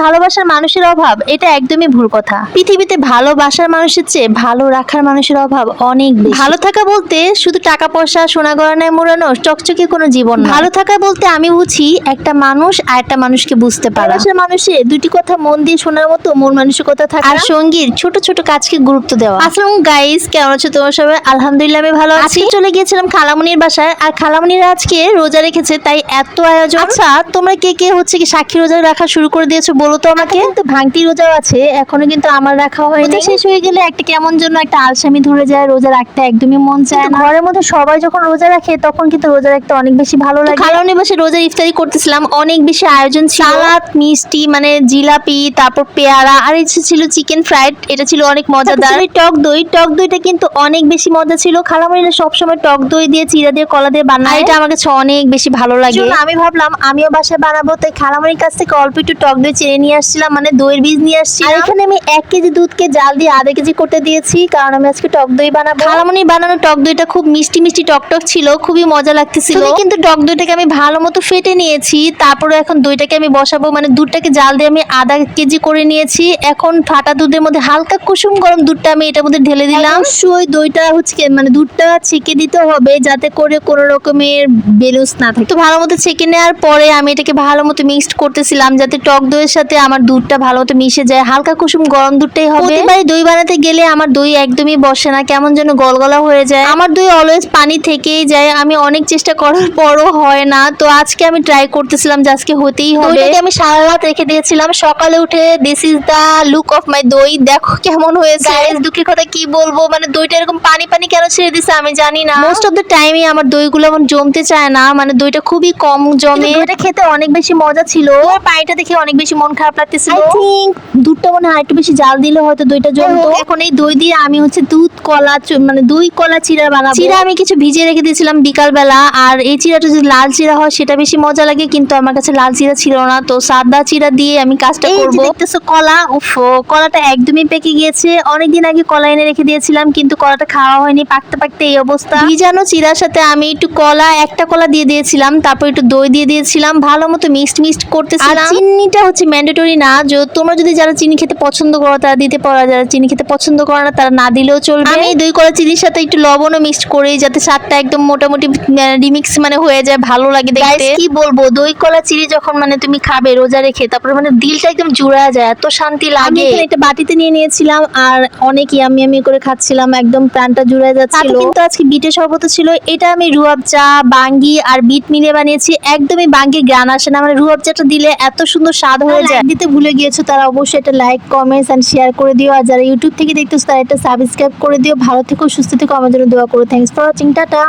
ভালোবাসার মানুষের অভাব, এটা একদমই ভুল কথা। পৃথিবীতে ভালোবাসার মানুষের চেয়ে ভালো রাখার মানুষের অভাব অনেক ভালো থাকা বলতে শুধু টাকা পয়সা সোনা গয়নায় মোড়ানো চকচকে কোনো জীবন ভালো থাকা বলতে আমি বুঝি একটা মানুষ আর একটা মানুষকে বুঝতে পারা। মানুষের দুটি কথা মন দিয়ে শোনার মতো মন মানসিকতা থাকা। আর সঙ্গীর ছোট ছোট কাজকে গুরুত্ব দেওয়া। আসসালামু গাইস কেমন আছো তোমার সবাই? আলহামদুলিল্লাহ আমি ভালো আছি। চলে গিয়েছিলাম খালামনির বাসায়। আর খালামনির আজকে রোজা রেখেছে, তাই এত আয়োজন। আচ্ছা তোমরা কে কে হচ্ছে কি সাক্ষী রোজা রাখা শুরু করে দিয়েছ বলো তো আমাকে কিন্তু ভাঙতি রোজাও আছে এখনও কিন্তু আমার রাখা হয়নি। শেষ হয়ে গেলে একটা কেমন জন্য একটা আলসামি ধরে যায় রোজা রাখতে একদমই মন চায় না। ঘরের মধ্যে সবাই যখন রোজা রাখে তখন কিন্তু রোজা রাখতে অনেক বেশি ভালো লাগে। খালামনি বসে রোজা ইফতারি করতেছিলাম অনেক বেশি আয়োজন ছিল। সালাদ মিষ্টি মানে জিলাপি তারপর পেয়ারা আর এই ছিল চিকেন ফ্রাইড এটা ছিল অনেক মজাদার। টক দই টক দইটা কিন্তু অনেক বেশি মজা ছিল। খালামনিরা সবসময় টক দই দিয়ে চিরা দিয়ে কলা দিয়ে বানায়। এটা আমার কাছে অনেক বেশি ভালো লাগে। আমি ভাবলাম আমিও বাসায় বানাবো তাই খালামনির কাছ থেকে অল্প একটু টক দই চিড়ে নিয়ে আসছিলাম মানে দইয়ের বীজ নিয়ে আসছি আর এখানে আমি এক কেজি দুধকে জাল দিয়ে আধা কেজি করতে দিয়েছি কারণ আমি আজকে টক দই বানাবো। খালামনির বানানো টক দইটা খুব মিষ্টি মিষ্টি টক টক ছিল খুবই মজা লাগতেছিল। কিন্তু টক দইটাকে আমি ভালো মতো ফেটে নিয়েছি তারপরে এখন দইটাকে আমি বসাবো মানে দুধটাকে জাল দিয়ে আমি আধা কেজি করে নিয়েছি। এখন ফাটা দুধের মধ্যে হালকা কুসুম গরম দুধটা আমি এটার মধ্যে ঢেলে দিলাম। অবশ্যই দইটা হচ্ছে মানে দুধটা ছেঁকে দিতে হবে যাতে করে কোনো রকমের বেলুস না থাকে। তো ভালো মতো ছেঁকে নেওয়ার পরে আমি এটাকে ভালো মতো মিক্সড করতেছিলাম যাতে টক দইয়ের সাথে আমার দুধটা ভালো মতো মিশে যায়। হালকা কুসুম গরম দুধটাই হবে। প্রতিবারই দই বানাতে গেলে আমার দই একদমই বসে না কেমন যেন গলগলা হয়ে যায়। আমার দই অলওয়েজ পানি থেকেই যায়। আমি অনেক চেষ্টা করার পরও হয় না। তো আজকে আমি ট্রাই করতেছিলাম যে আজকে হতেই হবে। আমি সারা রাত রেখে দিয়েছিলাম। সকালে উঠে this is the look of my দই। দেখো কেমন হয়েছে। গাইস দুঃখের কথা কি বলব? মানে দইটা এরকম পানি পানি কেন ছেড়ে দিছে আমি জানি না। মোস্ট অফ দ্য টাইমই আমার দইগুলো আমার জমতে চায় না। মানে দইটা খুবই কম জমে। এটা খেতে অনেক বেশি মজা ছিল। আর পানিটা দেখে অনেক বেশি মন খারাপ লাগতেছিল আই থিংক দুধটা মনে হয় একটু বেশি জাল দিলে হয়তো দইটা জমতো এখন এই দই দিয়ে আমি হচ্ছে দুধ কলা মানে দই কলা চিড়া বানাবো। চিড়া আমি কিছু ভিজিয়ে রেখে দিয়েছিলাম বিকাল বেলা আর এই চিড়াটা যদি লাল চিড়া হয় সেটা বেশি মজা লাগে কিন্তু আমার কাছে লাল চিড়া ছিল না। তো সাদা চিড়া দিয়ে আমি কাজটা করব। দেখতেছো কলা উফ কলাটা একদমই পেকে গিয়েছে। অনেকদিন আগে কলা এনে রেখে দিয়েছিলাম কিন্তু কলাটা খাওয়া হয়নি পাকতে পাকতে এই অবস্থা। ভিজানো চিড়ার সাথে আমি একটু কলা একটা কলা দিয়ে দিয়েছিলাম তারপর একটু দই দিয়ে দিয়েছিলাম ভালো মতো মিক্সড মিক্সড করতেছিলাম। চিনিটা হচ্ছে ম্যান্ডেটরি না যে তোমরা যদি যারা চিনি খেতে পছন্দ করো তারা দিতে পারো যারা চিনি খেতে পছন্দ করো না তারা না দিলেও চলবে। আমি এই দই কলা চিনির সাথে একটু লবণও মিক্সড করি যাতে স্বাদটা একদম মোটামুটি রিমিক্স মানে হয়ে যায় ভালো লাগে দেখতে। কি বলব? দই কলা চিনি যখন মানে তুমি খাবে রোজা রেখে তারপরে মানে দিলটা একদম জুড়া যায় এত শান্তি লাগে। একটা বাটিতে নিয়ে নিয়েছিলাম আর অনেক ইয়ামি ইয়ামি করে খাচ্ছিলাম একদম প্রাণটা জুড়ে যাচ্ছিল। কিন্তু আজকে বিটের শরবত ছিল এটা আমি রুয়াব চা বাঙ্গি আর বিট মিলিয়ে বানিয়েছি একদমই বাঙ্গি গ্রান আসে না মানে রুয়াব চাটা দিলে এত সুন্দর স্বাদ হয়ে যায় দিতে ভুলে গিয়েছো তারা অবশ্যই একটা লাইক কমেন্টস এন্ড শেয়ার করে দিও। আর যারা ইউটিউব থেকে দেখতেছো তারা একটা সাবস্ক্রাইব করে দিও। ভালো থেকো সুস্থ থেকো আমার জন্য দোয়া করো। Thanks for watching tata.